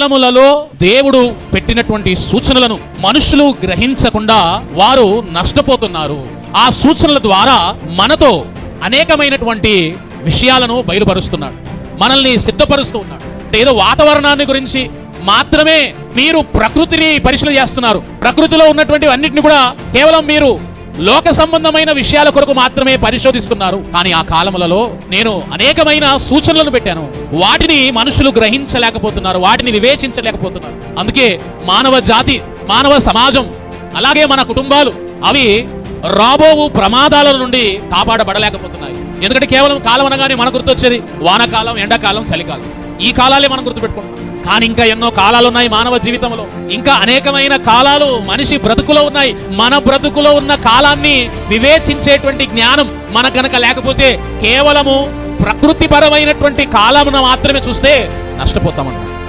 కాలములలో దేవుడు పెట్టినటువంటి సూచనలను మనుషులు గ్రహించకుండా వారు నష్టపోతున్నారు. ఆ సూచనల ద్వారా మనతో అనేకమైనటువంటి విషయాలను బయలుపరుస్తున్నాడు. మనల్ని సిద్ధపరుస్తూ ఉన్నాడు. అంటే ఏదో వాతావరణాన్ని గురించి మాత్రమే మీరు ప్రకృతిని పరిశీలన చేస్తున్నారు. ప్రకృతిలో ఉన్నటువంటి అన్నిటిని కూడా కేవలం మీరు లోక సంబంధమైన విషయాల కొరకు మాత్రమే పరిశోధిస్తున్నారు. కానీ ఆ కాలములలో నేను అనేకమైన సూచనలను పెట్టాను. వాటిని మనుషులు గ్రహించలేకపోతున్నారు. వాటిని వివేచించలేకపోతున్నారు. అందుకే మానవ జాతి మానవ సమాజం అలాగే మన కుటుంబాలు అవి రాబోవు ప్రమాదాల నుండి కాపాడబడలేకపోతున్నాయి. ఎందుకంటే కేవలం కాలం అనగానే మన గుర్తొచ్చేది వానకాలం ఎండాకాలం చలికాలం. ఈ కాలాలే మనం గుర్తుపెట్టుకుంటాం. కానీ ఇంకా ఎన్నో కాలాలు ఉన్నాయి మానవ జీవితంలో. ఇంకా అనేకమైన కాలాలు మనిషి బ్రతుకులో ఉన్నాయి. మన బ్రతుకులో ఉన్న కాలాన్ని వివేచించేటువంటి జ్ఞానం మన గనక లేకపోతే కేవలము ప్రకృతిపరమైనటువంటి కాలమును మాత్రమే చూస్తే నష్టపోతామన్నారు